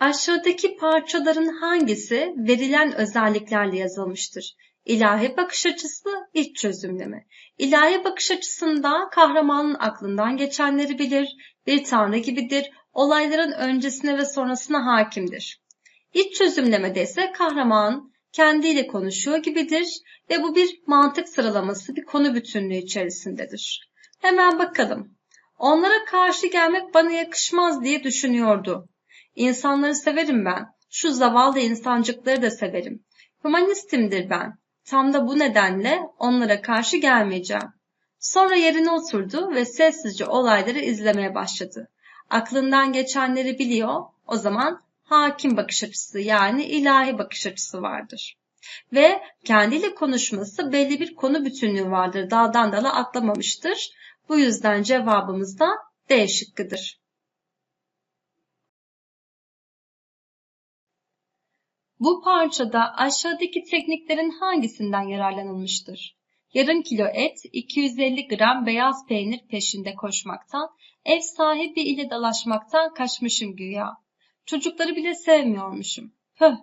Aşağıdaki parçaların hangisi verilen özelliklerle yazılmıştır? İlahi bakış açısı, iç çözümleme. İlahi bakış açısında kahramanın aklından geçenleri bilir, bir tanrı gibidir, olayların öncesine ve sonrasına hakimdir. İç çözümlemede ise kahraman kendiyle konuşuyor gibidir ve bu bir mantık sıralaması, bir konu bütünlüğü içerisindedir. Hemen bakalım. Onlara karşı gelmek bana yakışmaz diye düşünüyordu. İnsanları severim ben. Şu zavallı insancıkları da severim. Humanistimdir ben. Tam da bu nedenle onlara karşı gelmeyeceğim. Sonra yerine oturdu ve sessizce olayları izlemeye başladı. Aklından geçenleri biliyor, o zaman hakim bakış açısı yani ilahi bakış açısı vardır. Ve kendiyle konuşması belli bir konu bütünlüğü vardır. Dağdan dala atlamamıştır. Bu yüzden cevabımız da D şıkkıdır. Bu parçada aşağıdaki tekniklerin hangisinden yararlanılmıştır? Yarım kilo et, 250 gram beyaz peynir peşinde koşmaktan, ev sahibi ile dalaşmaktan kaçmışım güya. Çocukları bile sevmiyormuşum. Höh!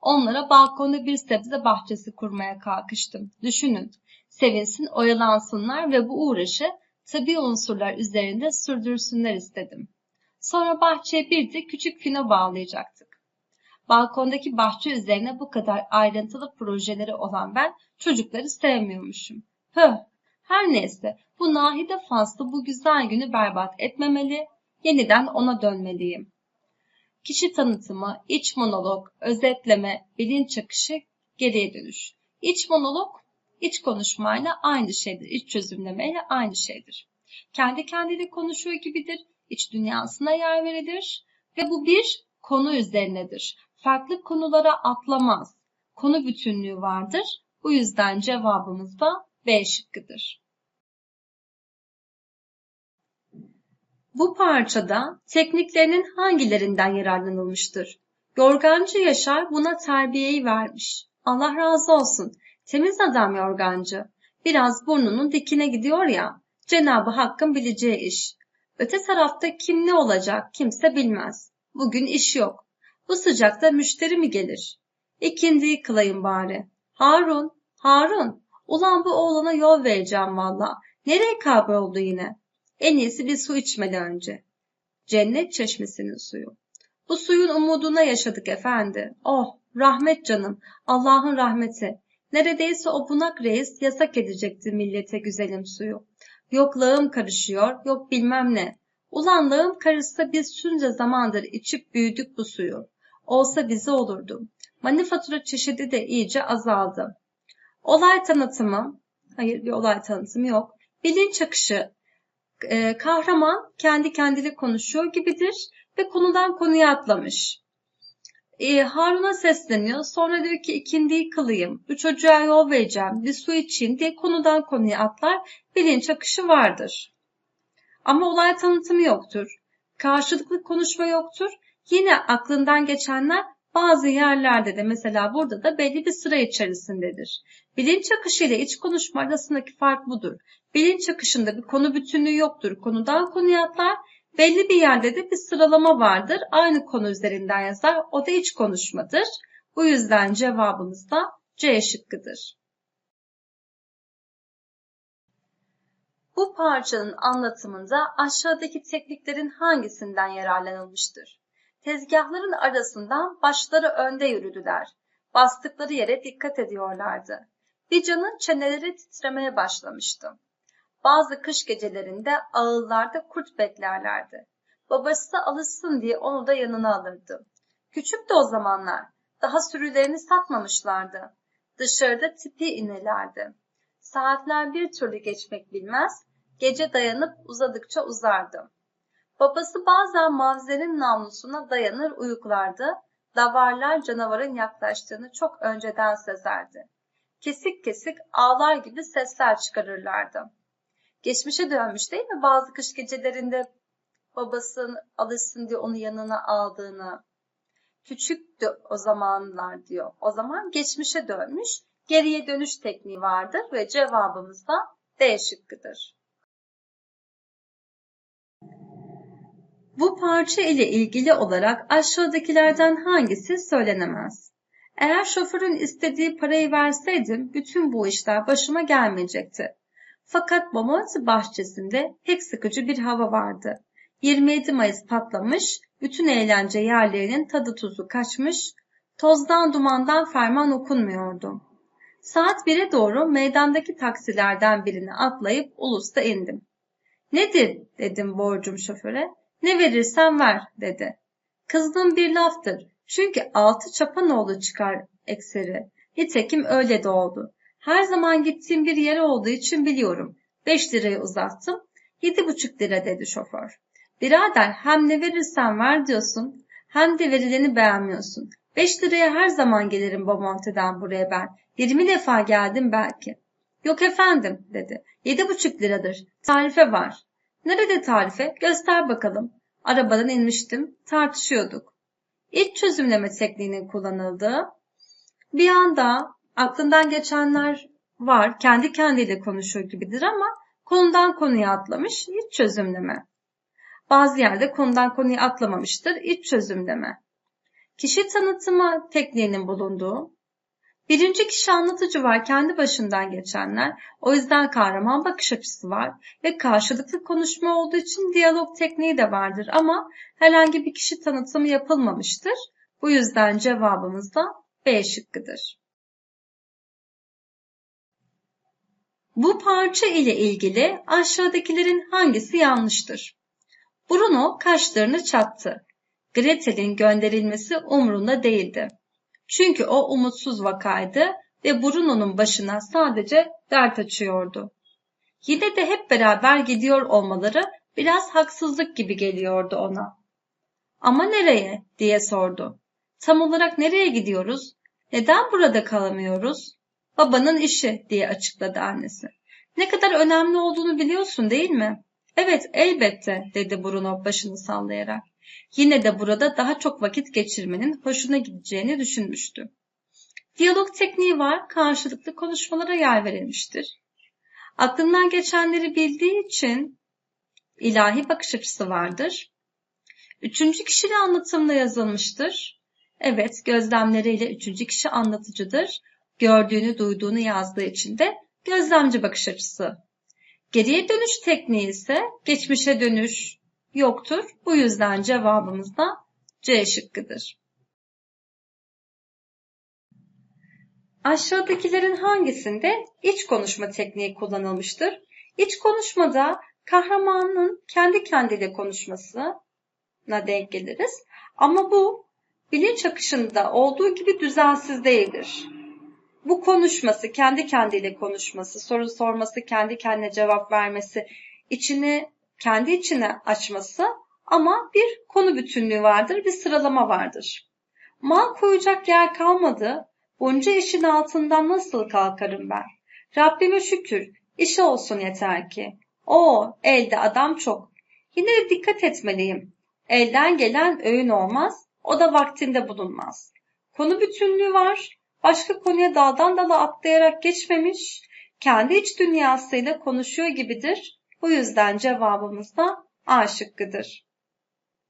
Onlara balkonda bir sebze bahçesi kurmaya kalkıştım. Düşünün, sevinsin, oyalansınlar ve bu uğraşı tabi unsurlar üzerinde sürdürsünler istedim. Sonra bahçeye bir de küçük fino bağlayacaktık. Balkondaki bahçe üzerine bu kadar ayrıntılı projeleri olan ben çocukları sevmiyormuşum. Höh! Her neyse bu nahide faslı bu güzel günü berbat etmemeli, yeniden ona dönmeliyim. Kişi tanıtımı, iç monolog, özetleme, bilinç akışı, geriye dönüş. İç monolog, iç konuşmayla aynı şeydir. İç çözümlemeyle aynı şeydir. Kendi kendine konuşuyor gibidir. İç dünyasına yer verilir ve bu bir konu üzerinedir. Farklı konulara atlamaz. Konu bütünlüğü vardır. Bu yüzden cevabımız da B şıkkıdır. Bu parçada tekniklerinin hangilerinden yararlanılmıştır? Yorgancı Yaşar buna terbiyeyi vermiş. Allah razı olsun. Temiz adam yorgancı. Biraz burnunun dikine gidiyor ya. Cenabı Hakk'ın bileceği iş. Öte tarafta kim ne olacak kimse bilmez. Bugün iş yok. Bu sıcakta müşteri mi gelir? İkindiyi kılayım bari. Harun, Harun. Ulan bu oğlana yol vereceğim valla. Nereye kayboldu yine? En iyisi bir su içmeli önce. Cennet çeşmesinin suyu. Bu suyun umuduna yaşadık efendi. Oh, rahmet canım, Allah'ın rahmeti. Neredeyse o bunak reis yasak edecekti millete güzelim suyu. Yok lağım karışıyor, yok bilmem ne. Ulan lağım karışsa biz şunca zamandır içip büyüdük bu suyu. Olsa bize olurdu. Manifatura çeşidi de iyice azaldı. Olay tanıtımı, hayır bir olay tanıtımı yok. Bilinç akışı, e, kahraman kendi kendine konuşuyor gibidir ve konudan konuya atlamış. E, Harun'a sesleniyor. Sonra diyor ki ikindiyi kılayım, üç çocuğa yol vereceğim, bir su için diye konudan konuya atlar. Bilinç akışı vardır. Ama olay tanıtımı yoktur. Karşılıklı konuşma yoktur. Yine aklından geçenler bazı yerlerde de mesela burada da belli bir sıra içerisindedir. Bilinç akışı ile iç konuşma arasındaki fark budur. Bilinç akışında bir konu bütünlüğü yoktur. Konudan konuya atlar. Belli bir yerde de bir sıralama vardır. Aynı konu üzerinden yazar. O da iç konuşmadır. Bu yüzden cevabımız da C şıkkıdır. Bu parçanın anlatımında aşağıdaki tekniklerin hangisinden yararlanılmıştır? Tezgahların arasından başları önde yürüdüler. Bastıkları yere dikkat ediyorlardı. Dican'ın çeneleri titremeye başlamıştı. Bazı kış gecelerinde ağıllarda kurt beklerlerdi. Babası alışsın diye onu da yanına alırdı. Küçük de o zamanlar. Daha sürülerini satmamışlardı. Dışarıda tipi inelerdi. Saatler bir türlü geçmek bilmez, gece dayanıp uzadıkça uzardı. Babası bazen mavzenin namlusuna dayanır uyuklardı, davarlar canavarın yaklaştığını çok önceden sezerdi. Kesik kesik ağlar gibi sesler çıkarırlardı. Geçmişe dönmüş değil mi bazı kış gecelerinde babasının alışsın diye onu yanına aldığını. Küçüktü o zamanlar diyor. O zaman geçmişe dönmüş, geriye dönüş tekniği vardır ve cevabımız da D şıkkıdır. Bu parça ile ilgili olarak aşağıdakilerden hangisi söylenemez? Eğer şoförün istediği parayı verseydim bütün bu işler başıma gelmeyecekti. Fakat Bomonti bahçesinde pek sıkıcı bir hava vardı. 27 Mayıs patlamış, bütün eğlence yerlerinin tadı tuzu kaçmış, tozdan dumandan ferman okunmuyordu. Saat 1'e doğru meydandaki taksilerden birini atlayıp Ulus'ta indim. Nedir dedim borcum şoföre. Ne verirsen ver dedi. Kızdığım bir laftır. Çünkü altı çapanoğlu çıkar ekseri. Nitekim öyle de oldu. Her zaman gittiğim bir yer olduğu için biliyorum. Beş lirayı uzattım. Yedi buçuk lira dedi şoför. Birader hem ne verirsen ver diyorsun hem de verileni beğenmiyorsun. Beş liraya her zaman gelirim Bomonti'den buraya ben. Yirmi defa geldim belki. Yok efendim dedi. Yedi buçuk liradır. Tarife var. Nerede tarife? Göster bakalım. Arabadan inmiştim. Tartışıyorduk. İlk çözümleme tekniğinin kullanıldığı bir anda aklından geçenler var. Kendi kendiyle konuşuyor gibidir ama konudan konuya atlamış. İlk çözümleme. Bazı yerde konudan konuya atlamamıştır. İlk çözümleme. Kişi tanıtımı tekniğinin bulunduğu Birinci kişi anlatıcı var, kendi başından geçenler. O yüzden kahraman bakış açısı var ve karşılıklı konuşma olduğu için diyalog tekniği de vardır ama herhangi bir kişi tanıtımı yapılmamıştır. Bu yüzden cevabımız da B şıkkıdır. Bu parça ile ilgili aşağıdakilerin hangisi yanlıştır? Bruno kaşlarını çattı. Gretel'in gönderilmesi umrunda değildi. Çünkü o umutsuz vakaydı ve Bruno'nun başına sadece dert açıyordu. Yine de hep beraber gidiyor olmaları biraz haksızlık gibi geliyordu ona. Ama nereye diye sordu. Tam olarak nereye gidiyoruz? Neden burada kalamıyoruz? Babanın işi diye açıkladı annesi. Ne kadar önemli olduğunu biliyorsun değil mi? Evet elbette dedi Bruno başını sallayarak. Yine de burada daha çok vakit geçirmenin hoşuna gideceğini düşünmüştü. Diyalog tekniği var, karşılıklı konuşmalara yer verilmiştir. Aklından geçenleri bildiği için ilahi bakış açısı vardır. Üçüncü kişili anlatımla yazılmıştır. Evet, gözlemleriyle üçüncü kişi anlatıcıdır. Gördüğünü, duyduğunu yazdığı için de gözlemci bakış açısı. Geriye dönüş tekniği ise geçmişe dönüş, yoktur. Bu yüzden cevabımız da C şıkkıdır. Aşağıdakilerin hangisinde iç konuşma tekniği kullanılmıştır? İç konuşmada kahramanın kendi kendiyle konuşmasına denk geliriz. Ama bu bilinç akışında olduğu gibi düzensiz değildir. Bu konuşması, kendi kendiyle konuşması, soru sorması, kendi kendine cevap vermesi, içini kendi içine açması ama bir konu bütünlüğü vardır, bir sıralama vardır. Mal koyacak yer kalmadı, bunca işin altından nasıl kalkarım ben? Rabbime şükür, iş olsun yeter ki. O elde adam çok. Yine de dikkat etmeliyim. Elden gelen öğün olmaz, o da vaktinde bulunmaz. Konu bütünlüğü var, başka konuya daldan dala atlayarak geçmemiş, kendi iç dünyasıyla konuşuyor gibidir bu yüzden cevabımız da A şıkkıdır.